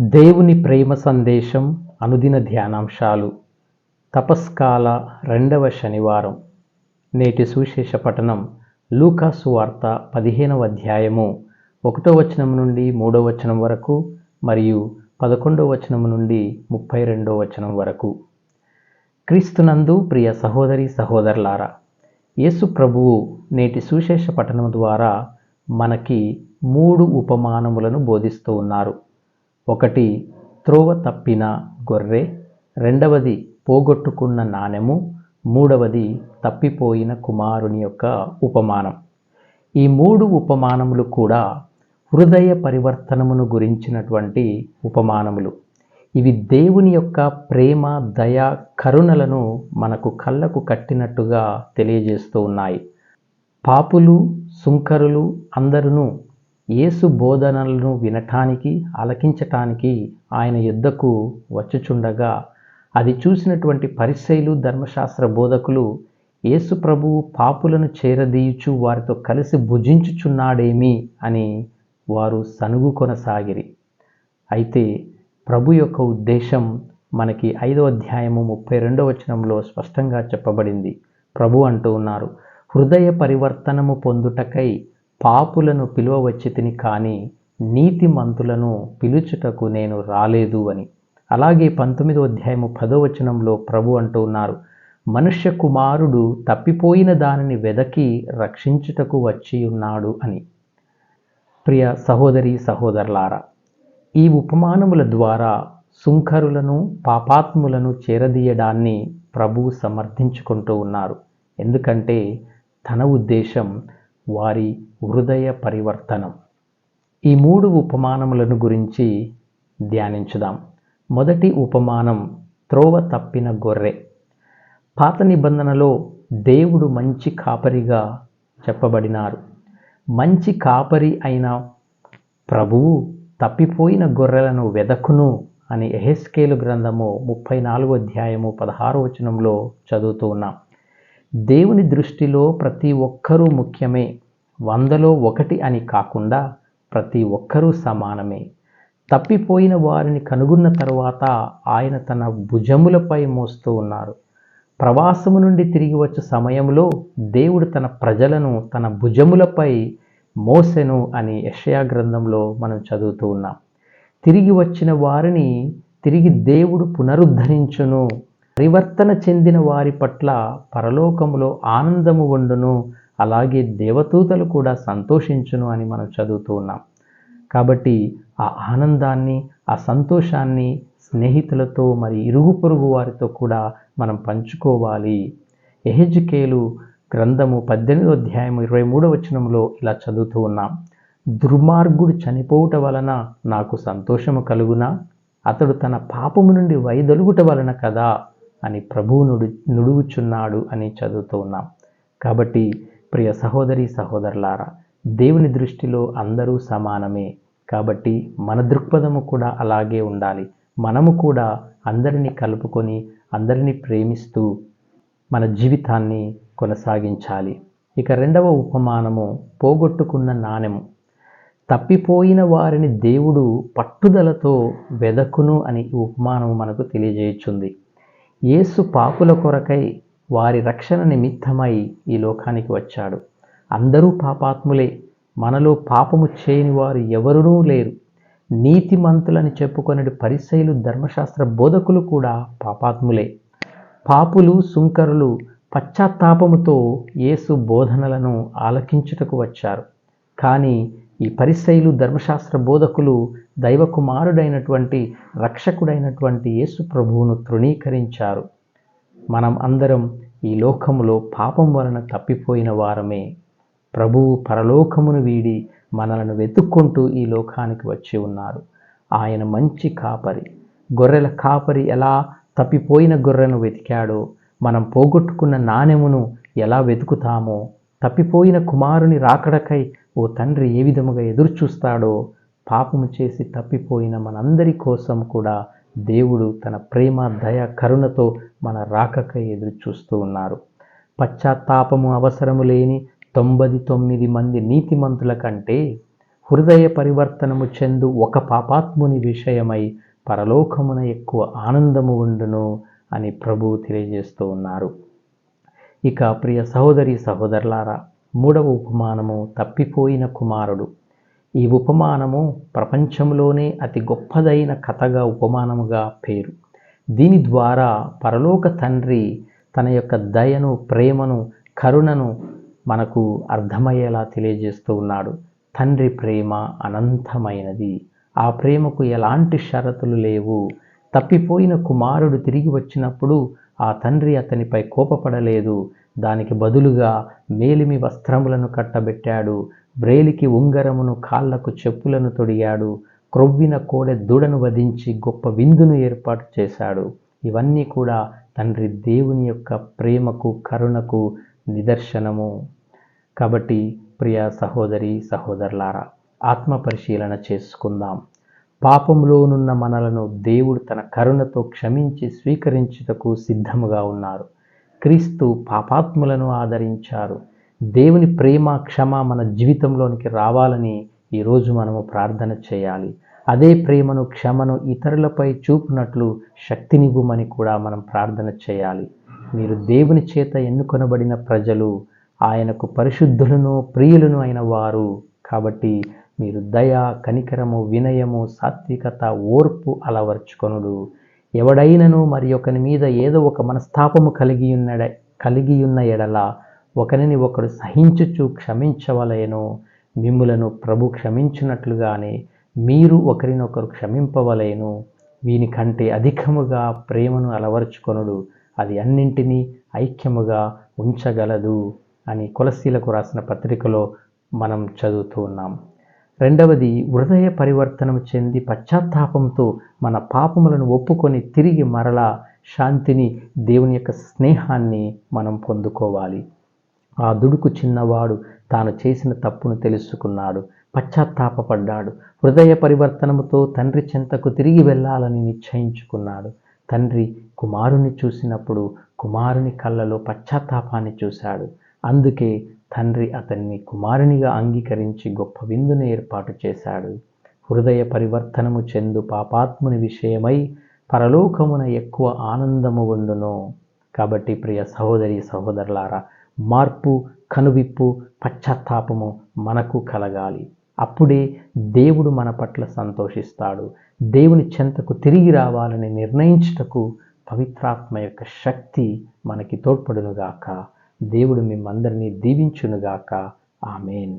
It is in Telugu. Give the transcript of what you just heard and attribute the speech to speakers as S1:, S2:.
S1: దేవుని ప్రేమ సందేశం అనుదిన ధ్యానాంశాలు. తపస్కాల రెండవ శనివారం. నేటి సువిశేష పఠనం లూకాసు వార్త పదిహేనవ అధ్యాయము. ఒకటో వచనం నుండి మూడో వచనం వరకు మరియు పదకొండో వచనం నుండి ముప్పై రెండో వచనం వరకు. క్రీస్తునందు ప్రియ సహోదరి సహోదరులారా యేసు ప్రభువు నేటి సువిశేష పఠనం ద్వారా మనకి మూడు ఉపమానములను బోధిస్తూ ఉన్నారు. ఒకటి త్రోవ తప్పిన గొర్రె రెండవది పోగొట్టుకున్న నాణెము మూడవది తప్పిపోయిన కుమారుని యొక్క ఉపమానం. ఈ మూడు ఉపమానములు కూడా హృదయ పరివర్తనమును గురించినటువంటి ఉపమానములు. ఇవి దేవుని యొక్క ప్రేమ దయ కరుణలను మనకు కళ్ళకు కట్టినట్టుగా తెలియజేస్తూ ఉన్నాయి. పాపులు సుంకరులు అందరూ యేసు బోధనలను వినటానికి ఆలకించటానికి ఆయన యుద్ధకు వచ్చుచుండగా అది చూసినటువంటి పరిశైలు ధర్మశాస్త్ర బోధకులు యేసు ప్రభువు పాపులను చేరదీయుచు వారితో కలిసి భుజించుచున్నాడేమి అని వారు సనుగు కొనసాగిరి. అయితే ప్రభు యొక్క ఉద్దేశం మనకి ఐదో అధ్యాయము ముప్పై రెండో వచనంలో స్పష్టంగా చెప్పబడింది. ప్రభు అంటూ ఉన్నారు హృదయ పరివర్తనము పొందుటకై పాపులను పిలువవచ్చి తిని కానీ నీతిమంతులను పిలుచుటకు నేను రాలేదు అని. అలాగే పంతొమ్మిదో అధ్యాయము పదవచనంలో ప్రభు అంటూ ఉన్నారు మనుష్య కుమారుడు తప్పిపోయిన దానిని వెదకి రక్షించుటకు వచ్చి ఉన్నాడు అని. ప్రియ సహోదరి సహోదరులారా ఈ ఉపమానముల ద్వారా సుంకరులను పాపాత్ములను చేరదీయడాన్ని ప్రభు సమర్థించుకుంటూ ఉన్నారు. ఎందుకంటే తన ఉద్దేశం వారి హృదయ పరివర్తనం. ఈ మూడు ఉపమానములను గురించి ధ్యానించుదాం. మొదటి ఉపమానం త్రోవ తప్పిన గొర్రె. పాత నిబంధనలో దేవుడు మంచి కాపరిగా చెప్పబడినారు. మంచి కాపరి అయిన ప్రభువు తప్పిపోయిన గొర్రెలను వెదకును అని ఎహెస్కేలు గ్రంథము ముప్పై నాలుగో అధ్యాయము పదహారు వచనంలో చదువుతూ ఉన్నాం. దేవుని దృష్టిలో ప్రతి ఒక్కరూ ముఖ్యమే. వందలో ఒకటి అని కాకుండా ప్రతి ఒక్కరూ సమానమే. తప్పిపోయిన వారిని కనుగొన్న తర్వాత ఆయన తన భుజములపై మోస్తూ ఉన్నారు. ప్రవాసము నుండి తిరిగి వచ్చే సమయంలో దేవుడు తన ప్రజలను తన భుజములపై మోసెను అని యషయా గ్రంథంలో మనం చదువుతూ ఉన్నాం. తిరిగి వచ్చిన వారిని తిరిగి దేవుడు పునరుద్ధరించును. పరివర్తన చెందిన వారి పట్ల పరలోకములో ఆనందము వండును. అలాగే దేవదూతలు కూడా సంతోషించును అని మనం చదువుతూ ఉన్నాం. కాబట్టి ఆ ఆనందాన్ని ఆ సంతోషాన్ని స్నేహితులతో మరి ఇరుగు పొరుగు వారితో కూడా మనం పంచుకోవాలి. ఎహెజ్కేలు గ్రంథము పద్దెనిమిదో అధ్యాయం ఇరవై మూడో వచనంలో ఇలా చదువుతూ ఉన్నాం. దుర్మార్గుడు చనిపోవుట వలన నాకు సంతోషము కలుగునా? అతడు తన పాపము నుండి వైదొలుగుట వలన కదా అని ప్రభువు నుడు నుడుగుచున్నాడు అని చదువుతూ ఉన్నాం. కాబట్టి ప్రియ సహోదరి సహోదరులారా దేవుని దృష్టిలో అందరూ సమానమే. కాబట్టి మన దృక్పథము కూడా అలాగే ఉండాలి. మనము కూడా అందరినీ కలుపుకొని అందరినీ ప్రేమిస్తూ మన జీవితాన్ని కొనసాగించాలి. ఇక రెండవ ఉపమానము పోగొట్టుకున్న నాణెము. తప్పిపోయిన వారిని దేవుడు పట్టుదలతో వెదకును అని ఉపమానము మనకు తెలియజేయుచుంది. యేసు పాపుల కొరకై వారి రక్షణ నిమిత్తమై ఈ లోకానికి వచ్చాడు. అందరూ పాపాత్ములే. మనలో పాపము చేయని వారు ఎవరునూ లేరు. నీతిమంతులని చెప్పుకొనటి పరిశైలు ధర్మశాస్త్ర బోధకులు కూడా పాపాత్ములే. పాపులు సుంకరులు పశ్చాత్తాపముతో యేసు బోధనలను ఆలకించుటకు వచ్చారు. కానీ ఈ పరిశైలు ధర్మశాస్త్ర బోధకులు దైవకుమారుడైనటువంటి రక్షకుడైనటువంటి యేసు ప్రభువును తృణీకరించారు. మనం అందరం ఈ లోకములో పాపం వలన తప్పిపోయిన వారమే. ప్రభువు పరలోకమును వీడి మనలను వెతుక్కుంటూ ఈ లోకానికి వచ్చి ఉన్నారు. ఆయన మంచి కాపరి. గొర్రెల కాపరి ఎలా తప్పిపోయిన గొర్రెను వెతికాడో మనం పోగొట్టుకున్న నాణెమును ఎలా వెతుకుతామో తప్పిపోయిన కుమారుని రాకడకై ఓ తండ్రి ఏ విధముగా ఎదురుచూస్తాడో పాపము చేసి తప్పిపోయిన మనందరి కోసం కూడా దేవుడు తన ప్రేమ దయ కరుణతో మన రాకకై ఎదురు చూస్తూ ఉన్నారు. పశ్చాత్తాపము అవసరము లేని తొంభై తొమ్మిది మంది నీతిమంతుల కంటే హృదయ పరివర్తనము చెందు ఒక పాపాత్ముని విషయమై పరలోకమున ఎక్కువ ఆనందము ఉండును అని ప్రభువు తెలియజేస్తూ ఉన్నారు. ఇక ప్రియ సహోదరి సహోదరులారా మూడవ ఉపమానము తప్పిపోయిన కుమారుడు. ఈ ఉపమానము ప్రపంచంలోనే అతి గొప్పదైన కథగా ఉపమానముగా పేరు. దీని ద్వారా పరలోక తండ్రి తన యొక్క దయను ప్రేమను కరుణను మనకు అర్థమయ్యేలా తెలియజేస్తూ ఉన్నాడు. తండ్రి ప్రేమ అనంతమైనది. ఆ ప్రేమకు ఎలాంటి షరతులు లేవు. తప్పిపోయిన కుమారుడు తిరిగి వచ్చినప్పుడు ఆ తండ్రి అతనిపై కోపపడలేదు. దానికి బదులుగా మేలిమి వస్త్రములను కట్టబెట్టాడు. బ్రేలికి ఉంగరమును కాళ్ళకు చెప్పులను తొడిగాడు. క్రొవ్విన కోడె దూడను వధించి గొప్ప విందును ఏర్పాటు చేశాడు. ఇవన్నీ కూడా తండ్రి దేవుని యొక్క ప్రేమకు కరుణకు నిదర్శనము. కాబట్టి ప్రియ సహోదరి సహోదరులారా ఆత్మ పరిశీలన చేసుకుందాం. పాపంలోనున్న మనలను దేవుడు తన కరుణతో క్షమించి స్వీకరించుటకు సిద్ధముగా ఉన్నారు. క్రీస్తు పాపాత్ములను ఆదరించారు. దేవుని ప్రేమ క్షమ మన జీవితంలోనికి రావాలని ఈరోజు మనము ప్రార్థన చేయాలి. అదే ప్రేమను క్షమను ఇతరులపై చూపునట్లు శక్తినివ్వమని కూడా మనం ప్రార్థన చేయాలి. మీరు దేవుని చేత ఎన్నుకొనబడిన ప్రజలు ఆయనకు పరిశుద్ధులను ప్రియులను అయిన వారు. కాబట్టి మీరు దయ కనికరము వినయము సాత్వికత ఓర్పు అలవర్చుకొనుడు. ఎవడైనను మరి ఒకని మీద ఏదో ఒక మనస్తాపము కలిగి ఉన్న కలిగి ఉన్న ఎడల ఒకరిని ఒకడు సహించుచు క్షమించవలయను మిమ్ములను ప్రభు క్షమించినట్లుగానే మీరు ఒకరినొకరు క్షమింపవలయను వీని కంటే అధికముగా ప్రేమను అలవరుచుకొనుడు అది అన్నింటినీ ఐక్యముగా ఉంచగలదు అని కొలసీలకు రాసిన పత్రికలో మనం చదువుతూ ఉన్నాం. రెండవది హృదయ పరివర్తనం చెంది పశ్చాత్తాపంతో మన పాపములను ఒప్పుకొని తిరిగి మరలా శాంతిని దేవుని యొక్క స్నేహాన్ని మనం పొందుకోవాలి. ఆ దుడుకు చిన్నవాడు తాను చేసిన తప్పును తెలుసుకున్నాడు. పశ్చాత్తాపపడ్డాడు. హృదయ పరివర్తనముతో తండ్రి చెంతకు తిరిగి వెళ్ళాలని నిశ్చయించుకున్నాడు. తండ్రి కుమారుని చూసినప్పుడు కుమారుని కళ్ళలో పశ్చాత్తాపాన్ని చూశాడు. అందుకే తండ్రి అతన్ని కుమారునిగా అంగీకరించి గొప్ప విందును ఏర్పాటు చేశాడు. హృదయ పరివర్తనము చెందు పాపాత్ముని విషయమై పరలోకమున ఎక్కువ ఆనందము ఉండును కాబట్టి ప్రియ సహోదరి సహోదరులారా మార్పు కనువిప్పు పశ్చాత్తాపము మనకు కలగాలి. అప్పుడే దేవుడు మన పట్ల సంతోషిస్తాడు. దేవుని చెంతకు తిరిగి రావాలని నిర్ణయించుటకు పవిత్రాత్మ యొక్క శక్తి మనకి తోడ్పడునుగాక. దేవుడు మిమ్మందరినీ దీవించునుగాక. ఆమెన్.